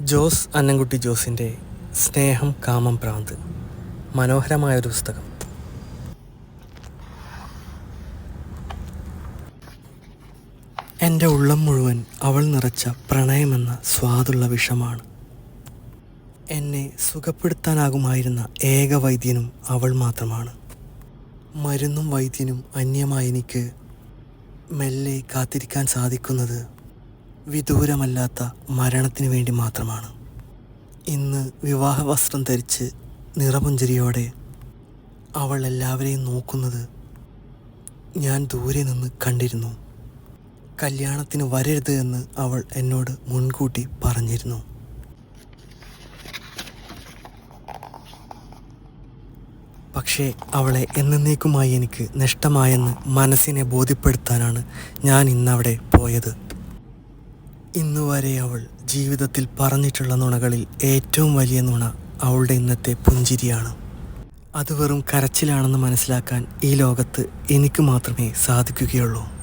ജോസ് അന്നൻകുട്ടി ജോസിന്റെ സ്നേഹം കാമം പ്രാന്ത്. മനോഹരമായൊരു പുസ്തകം. എന്റെ ഉള്ളം മുഴുവൻ അവൾ നിറച്ച പ്രണയമെന്ന സ്വാദുള്ള വിഷമാണ്. എന്നെ സുഖപ്പെടുത്താനാകുമായിരുന്ന ഏക വൈദ്യനും അവൾ മാത്രമാണ്. മരുന്നും വൈദ്യനും അന്യമായി എനിക്ക് മെല്ലെ കാത്തിരിക്കാൻ സാധിക്കുന്നത് വിദൂരമല്ലാത്ത മരണത്തിന് വേണ്ടി മാത്രമാണ്. ഇന്ന് വിവാഹ വസ്ത്രം ധരിച്ച് നിറപുഞ്ചിരിയോടെ അവൾ എല്ലാവരെയും നോക്കുന്നത് ഞാൻ ദൂരെ നിന്ന് കണ്ടിരുന്നു. കല്യാണത്തിന് വരരുത് എന്ന് അവൾ എന്നോട് മുൻകൂട്ടി പറഞ്ഞിരുന്നു. പക്ഷേ അവളെ എന്നേക്കുമായി എനിക്ക് നഷ്ടമായെന്ന് മനസ്സിനെ ബോധ്യപ്പെടുത്താനാണ് ഞാൻ ഇന്നവിടെ പോയത്. ഇന്ന് വരെ അവൾ ജീവിതത്തിൽ പറഞ്ഞിട്ടുള്ള നുണകളിൽ ഏറ്റവും വലിയ നുണ അവളുടെ ഇന്നത്തെ പുഞ്ചിരിയാണ്. അത് വെറും കരച്ചിലാണെന്ന് മനസ്സിലാക്കാൻ ഈ ലോകത്ത് എനിക്ക് മാത്രമേ സാധിക്കുകയുള്ളൂ.